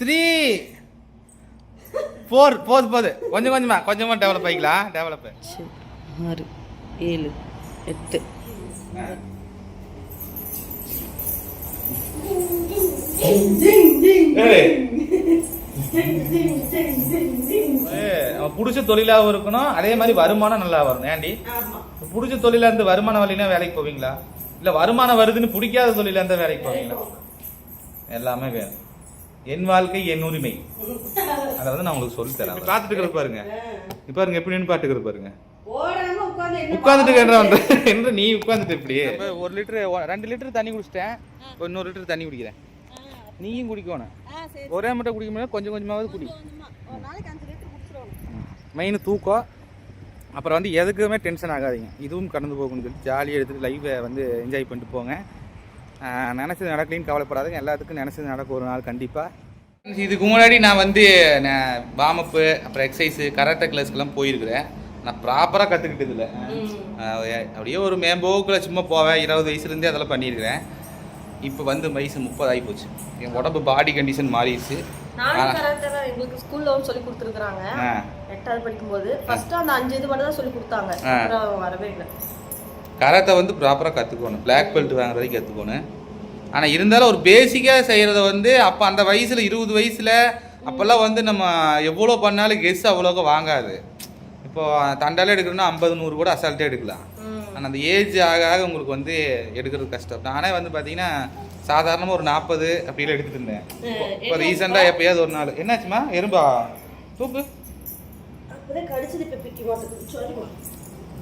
Three four போது போது கொஞ்சம் கொஞ்சமா கொஞ்சமா டெவலப் ஆகிக்கலாம் டெவலப் ஆறு ஏழு எட்டு. நம்ம பிடிச்ச தொழிலாகவும் இருக்கணும். அதே மாதிரி வருமானம் நல்லா வரணும். ஏன்டி? பிடிச்ச தொழிலா இருந்து வருமான வழினா வேலைக்கு போவீங்களா? இல்ல வருமானம் வருதுன்னு பிடிக்காத தொழிலா இருந்தா வேலைக்கு போவீங்களா? எல்லாமே வேணும். என் வாழ்க்கை என் உரிமை. அதை வந்து நான் உங்களுக்கு சொல்லி தரேன். பார்த்துட்டு பாருங்க. இப்ப பாருங்க எப்படி நின்று பாட்டுக்கிறது பாருங்க. ஓடாம உட்காந்து என்ன உட்காந்துட்டு கேட்ட என்று நீ உட்காந்துட்டு இப்படி ஒரு லிட்டர் ரெண்டு லிட்டர் தண்ணி குடிச்சிட்டேன். இப்போ இன்னொரு லிட்டர் தண்ணி குடிக்கிறேன். நீயும் குடிக்கணும். ஒரே மட்டும் குடிக்க முடியாது கொஞ்சம் கொஞ்சமாவது குடி. ஒரு நாளைக்கு அஞ்சு லிட்டர் குடிச்சிருவாங்க மெயின் தூக்கம். அப்புறம் வந்து எதுக்குமே டென்ஷன் ஆகாதீங்க. இதுவும் கடந்து போகணும்னு சொல்லி ஜாலியாக எடுத்துகிட்டு லைவை வந்து என்ஜாய் பண்ணிட்டு போங்க. நினைச்சது நடக்கலைன்னு கவலைப்படாதீங்க. எல்லாத்துக்கும் நினைச்சது நடக்கும் ஒரு நாள் கண்டிப்பாக இதுக்கு முன்னாடி நான் வந்து நான் வாமப்பு அப்புறம் எக்ஸசைஸு கராட்டே கிளாஸ்க்கெல்லாம் போயிருக்கிறேன். நான் ப்ராப்பராக கற்றுக்கிட்டது இல்லை. அப்படியே ஒரு மேம்போக்கில் சும்மா போவேன். இருபது வயசுலேருந்தே அதெல்லாம் பண்ணியிருக்கிறேன். இப்போ வந்து வயசு முப்பது ஆகி போச்சு. என் உடம்பு பாடி கண்டிஷன் மாறிடுச்சு. எங்களுக்கு ஸ்கூல்ல சொல்லி கொடுத்துருக்காங்க எட்டாவது படிக்கும்போது. ஃபர்ஸ்ட் அந்த அஞ்சு இது மட்டும் தான் சொல்லி கொடுத்தாங்க. வரவே இல்லை. கராத்தே வந்து ப்ராப்பராக கற்றுக்கணும் பிளாக் பெல்ட் வாங்குற வரைக்கும் கற்றுக்கணும் ஆனால் இருந்தாலும் ஒரு பேசிக்காக செய்கிறத வந்து அப்போ அந்த வயசில் இருபது வயசில் அப்போல்லாம் வந்து நம்ம எவ்வளோ பண்ணாலும் கெஸ் அவ்வளோக்கா வாங்காது. இப்போ தண்டாலே எடுக்கணும்னா ஐம்பது நூறு கூட அசால்ட்டே எடுக்கலாம். ஆனால் அந்த ஏஜ் ஆக ஆக உங்களுக்கு வந்து எடுக்கிறது கஷ்டம். நானே வந்து பார்த்தீங்கன்னா சாதாரணமாக ஒரு நாற்பது அப்படிலாம் எடுத்துட்டு இருந்தேன். இப்போ ரீசெண்டாக எப்பயாவது ஒரு நாள். என்னாச்சுமா எறும்பா? தூக்கு.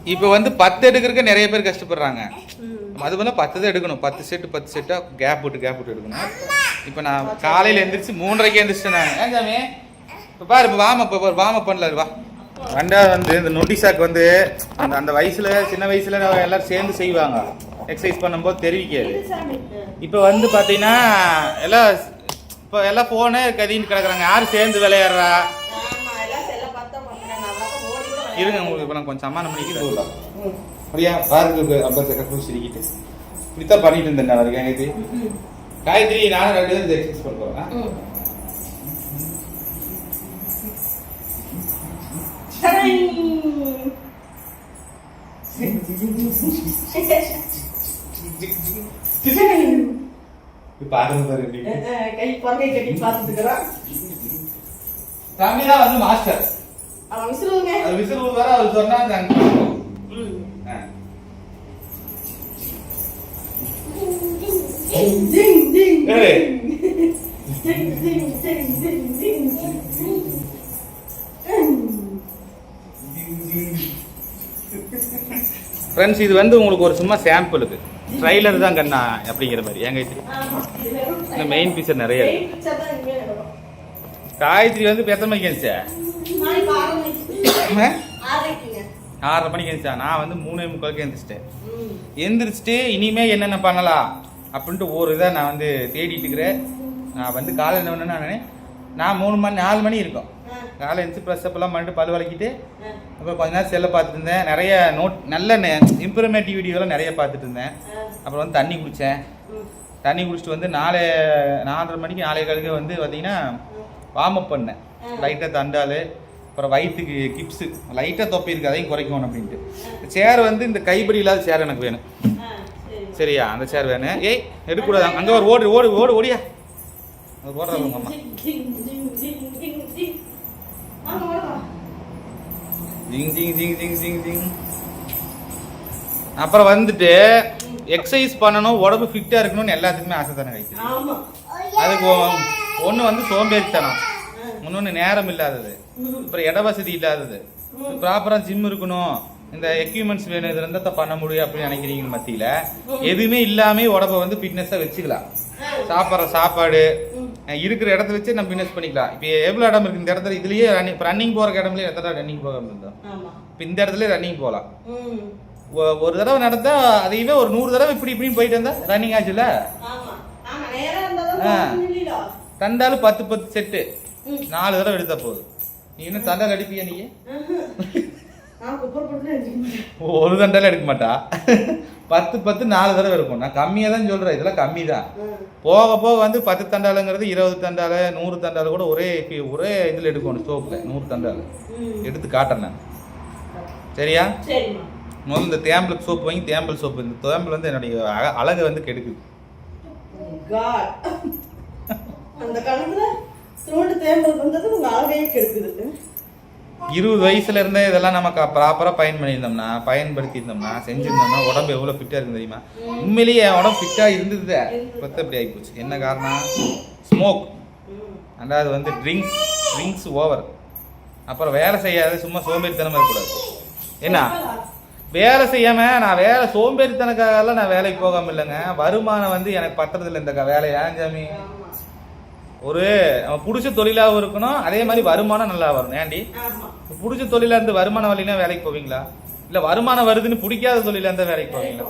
இப்ப வந்து பத்து எடுக்கிறதுக்கு நிறைய பேர் கஷ்டப்படுறாங்க. அது போல பத்து தான் எடுக்கணும். பத்து செட்டு பத்து செட்டாக கேப் விட்டு கேப் விட்டு எடுக்கணும். இப்போ நான் காலையில் எந்திரிச்சு மூன்றரைக்கு எந்திரிச்சிட்டேன் நான். ஏன் சாமி? இப்போ பாரு இப்போ வாம இப்போ வாம பண்ணல வா. ரெண்டாவது வந்து இந்த நொண்டி சாக்கு வந்து அந்த அந்த வயசுல சின்ன வயசுல எல்லாரும் சேர்ந்து செய்வாங்க. எக்ஸசைஸ் பண்ணும்போது தெரிவிக்காது. இப்போ வந்து பார்த்தீங்கன்னா எல்லாம் இப்போ எல்லாம் ஃபோனு கதின்னு கிடக்குறாங்க. யார் சேர்ந்து விளையாடுறா ஆமா எல்லாம் செல்ல பார்த்தா பண்றாங்க அவ்வளோ ஓடி கூட விளையாட- இருங்க உங்களுக்கு இப்போ நான் கொஞ்சம் சமாதானம் பண்ணிக்கிட்டு அப்படியா? பாருங்க ஐம்பது செகண்ட் சிரிக்கிட்டு. இப்படித்தான் பண்ணிட்டு இருந்தேன் நான் காயத்ரி காயத்ரி நானும் ரெண்டு பேரும் எக்ஸசைஸ் பண்ணுறோம். பாருங்க பாரு எப்படி. கை பறக்கை கட்டி பார்த்துட்டு இருக்கிறான். தம்பி தான் வந்து மாஸ்டர். அவன் விசிறுங்க அது விசில் வர அவர் சொன்னா நாங்க ஆ. ஏய், ஃப்ரெண்ட்ஸ் இது வந்து உங்களுக்கு ஒரு சும்மா சாம்பிளுக்கு ட்ரைலர் தான் கண்ணா அப்படிங்கிற மாதிரி. காயத்ரி இந்த மெயின் பீச்சர் நிறைய காயத்ரி வந்து எத்தனை மணிக்கு எழுந்துச்சா ஆறரை மணிக்கு எழுந்துச்சா நான் வந்து மூணே முக்காலுக்கு எழுந்திரிச்சிட்டேன் எந்திரிச்சிட்டு இனிமே என்னென்ன பண்ணலாம் அப்படின்ட்டு ஒரு இதை நான் வந்து தேடிட்டு இருக்கிறேன். நான் வந்து காலையில் என்ன பண்ணேன்னா நானு, நான் மூணு மணி நாலு மணி இருக்கும். காலை எழுந்துச்சு ப்ரெஸ் அப்பெல்லாம் பண்ணிட்டு பல் வலிக்கிட்டு அப்புறம் கொஞ்ச நேரம் செல்லை பார்த்துட்டு இருந்தேன். நிறைய நோட் நல்ல இம்ப்ரூவ்மெண்ட் வீடியோலாம் நிறைய பார்த்துட்டு இருந்தேன். அப்புறம் வந்து தண்ணி குடித்தேன் தண்ணி குடிச்சிட்டு வந்து நாலு நாலரை மணிக்கு நாலே காலுக்கு வந்து பார்த்தீங்கன்னா வார்ம் அப் பண்ணேன். லைட்டாக தண்டால் அப்புறம் வயிற்றுக்கு கிப்ஸு லைட்டாக தொப்பி அதையும் குறைக்கணும் அப்படின்ட்டு. சேர் வந்து இந்த கைப்பிடி இல்லாத சேர் எனக்கு வேணும். சரியா? அந்த சேர் வேணும். ஏய் எடுக்கக்கூடாது அங்கே ஒரு ஓடு ஓடு ஓடு ஓடியா? அது ஓடுறாங்க அம்மா. ஜிங் ஜிங் ஜிங் ஜிங் ஜிங் ஜிங். அப்புறம் வந்துட்டு எக்ஸசைஸ் பண்ணணும் உடம்பு ஃபிட்டாக இருக்கணும்னு எல்லாத்துக்குமே ஆசை தானே ஆமா. அதுக்கு ஒன்று வந்து சோம்பேறித்தனம். இன்னொன்று நேரம் இல்லாதது. அப்புறம் இட வசதி இல்லாதது. ப்ராப்பராக ஜிம் இருக்கணும். இந்த எக்யூப்மெண்ட்ஸ் வேணும். இது இருந்தால் பண்ண முடியும் அப்படின்னு நினைக்கிறீங்க மத்தியில் எதுவுமே இல்லாமே உடம்ப வந்து ஃபிட்னஸாக வச்சுக்கலாம். சாப்பிட்ற சாப்பாடு இருக்கிற இடத்த வச்சு நம்ம ஃபிட்னஸ் பண்ணிக்கலாம். இப்போ எவ்வளோ இடம் இருக்கு? இந்த இடத்துல இதுலயே ரன்னிங் இப்போ ரன்னிங் போகிற இடம்லயே எத்தனை ரன்னிங் போகாம இருந்தோம் இப்போ இந்த இடத்துல ரன்னிங் போகலாம் ஒரு தடவை நடந்தா அதையவே ஒரு நூறு தடவை இப்படி இப்படின்னு போயிட்டு இருந்தா ரன்னிங் ஆச்சுல? ஆமா. ஆமா நேரா இருந்தா ஆ. தான் இல்லையா தண்டாலும் பத்து பத்து செட்டு நாலு தடவை எடுத்தா போதும். நீ இன்னும் தண்டால் அடிப்பியா நீ ஒரு தண்டால எடுக்க மாட்டா? பத்து பத்து நாலு தடவை இருக்கும் நான் கம்மியாக தான் சொல்கிறேன் இதெல்லாம் கம்மி தான் போக போக வந்து பத்து தண்டாலுங்கிறது இருபது தண்டால நூறு தண்டால கூட ஒரே ஒரே இதில் எடுக்கணும் சோப்பில். நூறு தண்டால. எடுத்து காட்டுறேன் நான். சரியா? முதல்ல இந்த தேம்பல் சோப்பு வாங்கி தேம்பல் சோப்பு. இந்த தேம்பல் வந்து என்னுடைய அழ- அழகை வந்து கெடுக்குது. தேம்பல் வந்தது கெடுக்குது. இருபது வயசுல இருந்தே இதெல்லாம் நமக்கு ப்ராப்பராக பயன் பண்ணியிருந்தோம்னா பயன்படுத்தியிருந்தோம்னா செஞ்சிருந்தோம்னா உடம்பு எவ்வளோ ஃபிட்டாக இருக்கு தெரியுமா? உண்மையிலேயே என் உடம்பு ஃபிட்டாக இருந்தது பத்து அப்படி ஆகிப்போச்சு. என்ன காரணம்? ஸ்மோக் ரெண்டாவது வந்து ட்ரிங்க்ஸ் ட்ரிங்க்ஸ் ஓவர் அப்புறம் வேலை செய்யாத சும்மா சோம்பேறித்தனம் இருக்கக்கூடாது. என்ன? வேலை செய்யாம நான் வேலை சோம்பேறித்தனக்காகலாம் நான் வேலைக்கு போகாம இல்லைங்க. வருமானம் வந்து எனக்கு பத்துறதில்ல இந்த க- வேலை சாமி ஒரு பிடிச்ச தொழிலாகவும் இருக்கணும் அதே மாதிரி வருமானம் நல்லா வரணும். ஆமா. பிடிச்ச தொழிலா இருந்து வருமானம் வரலைன்னா வேலைக்கு போவீங்களா? இல்ல வருமானம் வருதுன்னு பிடிக்காத தொழிலா இருந்தா வேலைக்கு போவீங்களா?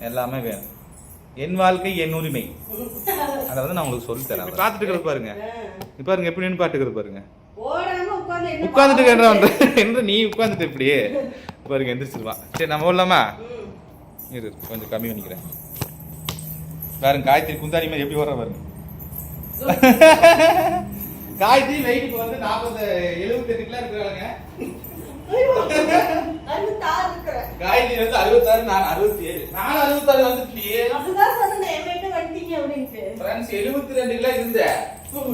எல்லாமே வேணும். என் வாழ்க்கை என் உரிமை. அதை வந்து நான் உங்களுக்கு சொல்லி தரேன். பார்த்துட்டு பாருங்க. இப்ப பாருங்க எப்படி நின்று பாட்டுக்கிறது பாருங்க. உட்காந்துட்டு என்ன என்று நீ உட்காந்துட்டு இப்படியே பாருங்க எந்திரிச்சிருவான். சரி நம்ம ஓடலாமா? இரு கொஞ்சம் கம்மி பண்ணிக்கிறேன். பாருங்க காயத்ரி குந்தாடி மாதிரி எப்படி வர்ற பாருங்க. காயத்ரி வெயிட் வந்து நாற்பது எழுபத்தெட்டு கிலோ இருக்கிறாங்க இருக்கிறேன். காயத்ரி வந்து அறுபத்தாறு நான் அறுபத்தி ஏழு நான் அறுபத்தாறு வந்துட்டியே. ஃப்ரெண்ட்ஸ் எழுபத்தி ரெண்டு கிலோ இருந்தேன்.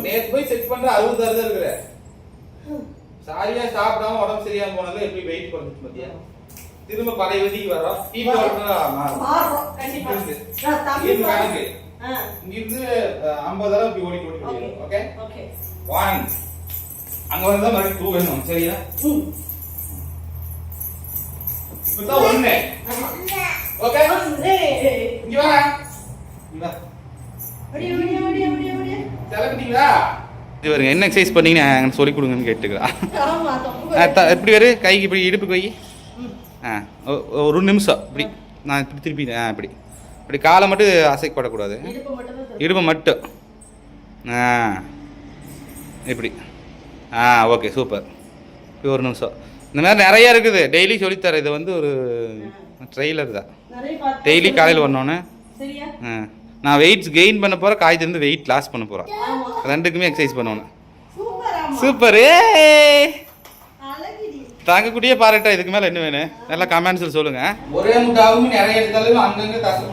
நேத்து போய் செக் பண்ற அறுபத்தாறு தான் இருக்கிற சாரியா சாப்பிடாம உடம்பு சரியாம போனதுல எப்படி வெயிட் குறைஞ்சிச்சு பாத்தியா? திரும்ப பழைய விதிக்கு வரோம் டீ மாறுறோம் கண்டிப்பா. இங்கிருந்து ஐம்பது தடவை இப்படி ஓடி ஓடி ஓகே. ஓகே. ஒன் அங்க வந்து மறுபடியும் டூ வேணும் சரியா? இப்பதான் ஒண்ணு. ஓகே இங்க வா. இங்க இது பாருங்க என்ன எக்ஸசைஸ் பண்ணீங்கன்னா எனக்கு சொல்லி கொடுங்கன்னு கேட்டுக்கிறா. எப்படி வரு கைக்கு இப்படி இடுப்புக்கு வை. ஆ ஒரு நிமிஷம் இப்படி. நான் இப்படி திருப்பி ஆ இப்படி. இப்படி காலை மட்டும் அசைக்கப்படக்கூடாது இடுப்பு மட்டும் ஆ இப்படி. ஆ ஓகே சூப்பர். ஒரு நிமிஷம். இந்த மாதிரி நிறைய இருக்குது. டெய்லி சொல்லித்தரேன் இது வந்து ஒரு ட்ரெய்லர் தான். டெய்லி காலையில் வரணுன்னு ஆ. நான் வெயிட்ஸ் கெயின் பண்ண போகிறேன் காய்ச்சி இருந்து வெயிட் லாஸ் பண்ண போகிறேன் ரெண்டுக்குமே எக்ஸசைஸ் பண்ணணும் சூப்பர் தாங்கக்கூடிய பாராட்டா இதுக்கு மேல என்ன வேணும்? நல்லா கமெண்ட்ஸ்ல சொல்லுங்க. ஒரே முட்டாவும் நிறைய எடுத்தாலும் அங்கங்க தசை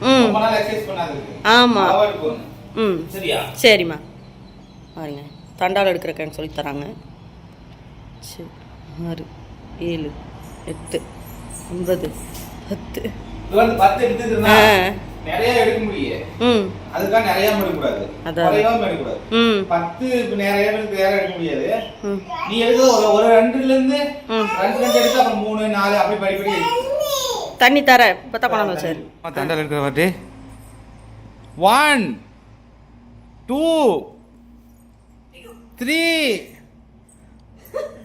ம். ரொம்ப நாள் எக்ஸசைஸ் பண்ணாது ஆமா. அவாய்ட் பண்ணணும் ம். சரியா? சரிம்மா. பாருங்க. தண்டால் எடுக்கிறக்கன்னு சொல்லி தராங்க. சரி. ஆறு ஏழு எட்டு ஒன்பது பத்து. ஆ. நிறைய எடுக்க முடியும் ம். அதுக்காக நிறைய ம். பத்து நிறைய எடுக்க முடியாது. ம். நீ எடுக்க ஒரு ஒரு ரெண்டுல இருந்து ம். ரெண்டு ரெண்டு எடுத்து அப்புறம் மூணு நாலு அப்படி படிப்படி தண்ணி தர இப்போ தான் கொண்டாந்து சார் தண்டல் இருக்கிற வாட்டி. ஒன் டூ த்ரீ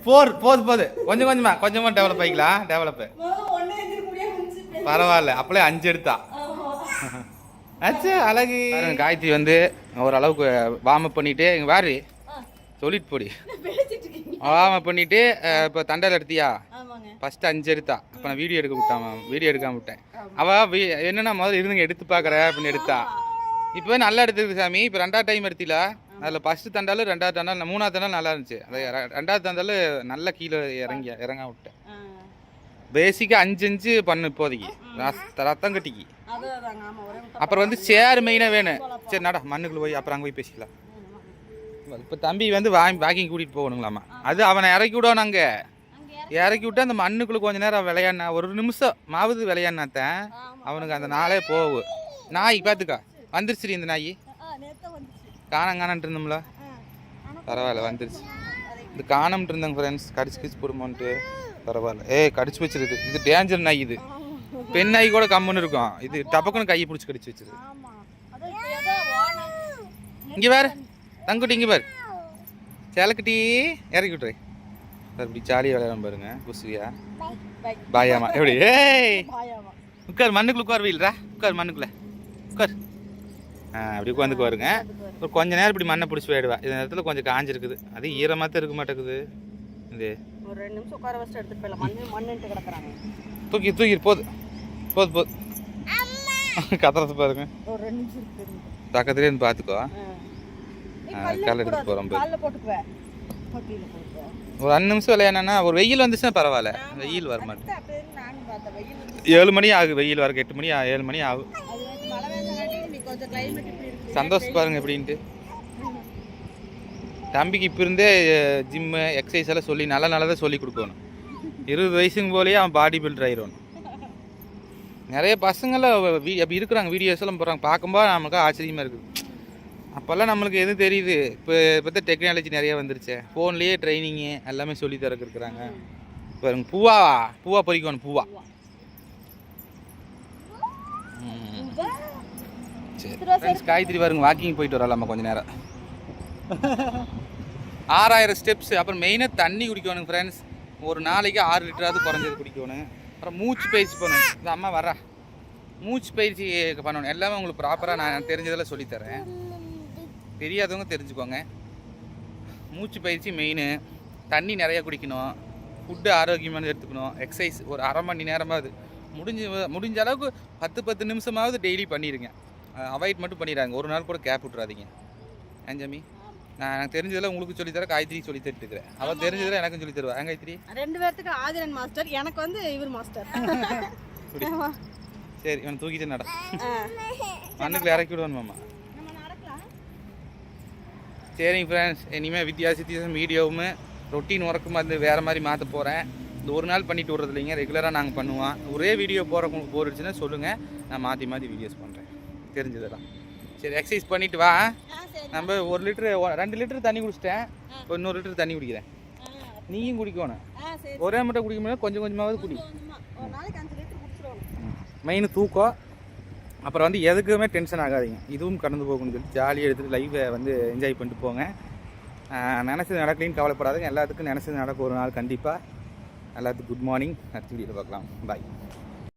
ஃபோர் போது போது. கொஞ்சம் கொஞ்சமா கொஞ்சமா டெவலப் ஆகிக்கலாம் டெவலப் பரவாயில்ல. அப்பளே அஞ்சு எடுத்தா. ஆச்சு அழகு. காயத்ரி வந்து ஓரளவுக்கு வார்ம் அப் பண்ணிட்டு இங்க வாரு சொல்லிட்டு போடி. வார்ம் அப் பண்ணிட்டு இப்போ தண்டல் எடுத்தியா? ஃபர்ஸ்ட் அஞ்சு எடுத்தா அப்போ நான் வீடியோ எடுக்க விட்டாம வீடியோ எடுக்காம விட்டேன். அவ வி- என்னன்னா முதல்ல இருந்துங்க எடுத்து பார்க்குற அப்படின்னு எடுத்தா. இப்போ நல்லா எடுத்துருக்கு சாமி. இப்போ ரெண்டாவது டைம் எடுத்தில? அதில் ஃபர்ஸ்ட் தண்டாலும் ரெண்டாவது தண்டால் மூணாவது தண்டால் நல்லா இருந்துச்சு. அது ரெண்டாவது தண்டால் நல்லா கீழே இறங்கி இறங்க விட்டேன். பேசிக்காக அஞ்சு அஞ்சு பண்ணு இப்போதைக்கு. ரத்த- ரத்தம் கட்டிக்கு. அப்புறம் வந்து சேர் மெயினாக வேணும் சரி நட மண்ணுக்குள்ள போய் அப்புறம் அங்கே போய் பேசிக்கலாம் இப்போ தம்பி வந்து வா வாக்கிங் கூட்டிகிட்டு போகணுங்களாமா. அது அவனை இறக்கி விடணும் அங்கே. இறக்கி விட்டு அந்த மண்ணுக்குள்ள கொஞ்ச நேரம் விளையாடினா ஒரு நிமிஷம் மாவுது விளையாடினாத்தான் அவனுக்கு அந்த நாளே போகும் நாய் பார்த்துக்கா. வந்துருச்சுடி இந்த நாய். காணம் காணன்ட்டு இருந்தோம்ல. பரவாயில்ல வந்துருச்சு. இது காணம்ட்டு இருந்தாங்க ஃப்ரெண்ட்ஸ் கடிச்சு கிடிச்சு போடுமோன்ட்டு. பரவாயில்ல. ஏய் கடிச்சு வச்சிருது. இது டேஞ்சர் நாய் இது. பெண் நாய் கூட கம்முன்னு இருக்கும். இது டபக்குன்னு கையை பிடிச்சி கடிச்சு வச்சிருது. இங்க வேற தங்குட்டி இங்க பாரு. சேலக்குட்டி இறக்கி விட்டுரு. இப்படி ஜாலியாக விளையாடும் பாருங்க. குசுவியா? பாயாமா. எப்படி? ஏய்! உட்கார் மண்ணுக்குள்ள உட்கார் வீல்ரா உட்கார் மண்ணுக்குள்ள. உட்கார். ஆ அப்படி உட்காந்துக்கு வருங்க ஒரு கொஞ்ச நேரம் இப்படி மண்ணை பிடிச்சி போயிடுவா. இந்த நேரத்தில் கொஞ்சம் காஞ்சிருக்குது. அது ஈரமாக தான் இருக்க மாட்டேங்குது. இந்த ஒரு ரெண்டு நிமிஷம் உட்கார வச்சுட்டு எடுத்துட்டு போயிடலாம். மண் மண்ணுன்ட்டு கிடக்குறாங்க. தூக்கி தூக்கி போது. போது போது. கத்துறது பாருங்க. ஒரு ரெண்டு நிமிஷம் பக்கத்துலேயே பார்த்துக்கோ. கால் எடுத்து போகிறோம் போட்டுக்குவேன் ஒரு அஞ்சு நிமிஷம் விளையாடனா ஒரு வெயில் வந்துச்சுன்னா பரவாயில்ல. வெயில் வர மாட்டேன் ஏழு மணி ஆகுது வெயில் வரக்கு எட்டு மணி ஏழு மணி ஆகும் சந்தோஷம் பாருங்க எப்படின்ட்டு. தம்பிக்கு இப்போ இருந்தே ஜிம்மு எக்ஸசைஸ் எல்லாம் சொல்லி நல்ல நல்லதாக சொல்லி கொடுக்கணும். இருபது வயசுங்க போலயே அவன் பாடி பில்டர் ஆயிரும் நிறைய பசங்களாம் இருக்கிறாங்க வீடியோஸ் எல்லாம் போடுறாங்க. பார்க்கும்போது நமக்கு ஆச்சரியமாக இருக்குது. அப்போல்லாம் நம்மளுக்கு எதுவும் தெரியுது? இப்போ இப்போ டெக்னாலஜி நிறைய வந்துருச்சு. ஃபோன்லேயே ட்ரைனிங்கு எல்லாமே சொல்லி தரக்கு இருக்கிறாங்க. பாருங்க பூவா பூவா பொறிக்கணும் பூவா. சரி ஃப்ரெண்ட்ஸ் காயத்ரி பாருங்க வாக்கிங் போயிட்டு வரலாமா கொஞ்ச நேரம். ஆறாயிரம் ஸ்டெப்ஸ் அப்புறம் மெயினாக தண்ணி குடிக்கணும் ஃப்ரெண்ட்ஸ் ஒரு நாளைக்கு ஆறு லிட்டராவது குறைஞ்சது குடிக்கணும். அப்புறம் மூச்சு பயிற்சி பண்ணணும். இந்த அம்மா வரா. மூச்சு பயிற்சி பண்ணணும். எல்லாமே உங்களுக்கு ப்ராப்பராக நான் தெரிஞ்சதெல்லாம் சொல்லித்தரேன் தெரியாதவங்க தெரிஞ்சுக்கோங்க. மூச்சு பயிற்சி மெயின் தண்ணி நிறைய குடிக்கணும். ஃபுட்டு ஆரோக்கியமானது எடுத்துக்கணும். எக்ஸசைஸ் ஒரு அரை மணி நேரமாவது. முடிஞ்ச முடிஞ்ச அளவுக்கு பத்து பத்து நிமிஷமாவது டெய்லி பண்ணிடுங்க அவாய்ட் மட்டும் பண்ணிடுறாங்க ஒரு நாள் கூட கேப் விட்றாதீங்க ஏஞ்சாமி நான் எனக்கு தெரிஞ்சதெல்லாம் உங்களுக்கு சொல்லித்தரேன் காயத்ரி சொல்லி தருத்துக்கிறேன் அவள் தெரிஞ்சதெல்லாம் எனக்கும் சொல்லி தருவா. காயத்ரி? ரெண்டு பேர்த்துக்கு ஆதிரன் மாஸ்டர் எனக்கு வந்து இவர் மாஸ்டர் சரி இவனை தூக்கிட்டு நட. மண்ணுக்குள்ள இறக்கி விடுவான் மாமா. சரிங்க ஃப்ரெண்ட்ஸ் இனிமேல் வித்தியாச வித்தியாசம் வீடியோவும் ரொட்டீன் ஒர்க்கும் வந்து வேறு மாதிரி மாற்ற போகிறேன் இந்த ஒரு நாள் பண்ணிட்டு விட்றது இல்லைங்க ரெகுலராக நாங்கள் பண்ணுவோம். ஒரே வீடியோ போகிற உங்களுக்கு சொல்லுங்கள் நான் மாற்றி மாற்றி வீடியோஸ் பண்ணுறேன் தெரிஞ்சதெல்லாம். சரி எக்ஸசைஸ் பண்ணிட்டு வா. நம்ம ஒரு லிட்டரு ரெண்டு லிட்டர் தண்ணி குடிச்சிட்டேன். இப்போ இன்னொரு லிட்டர் தண்ணி குடிக்கிறேன். நீயும் குடிக்கணும். ஒரே மட்டும் குடிக்க முடியாது கொஞ்சம் கொஞ்சமாவது குடி. மெயின் தூக்கம். அப்புறம் வந்து எதுக்குமே டென்ஷன் ஆகாதீங்க. இதுவும் கடந்து போகும்னு சொல்லி ஜாலியாக எடுத்துகிட்டு லைவை வந்து என்ஜாய் பண்ணிட்டு போங்க. நினச்சது நினைச்சது நடக்கலைன்னு கவலைப்படாதுங்க. எல்லாத்துக்கும் நினச்சது நடக்கும் ஒரு நாள் கண்டிப்பாக எல்லாத்துக்கும் குட் மார்னிங் அடுத்த வீடியோவில் பார்க்கலாம். பாய்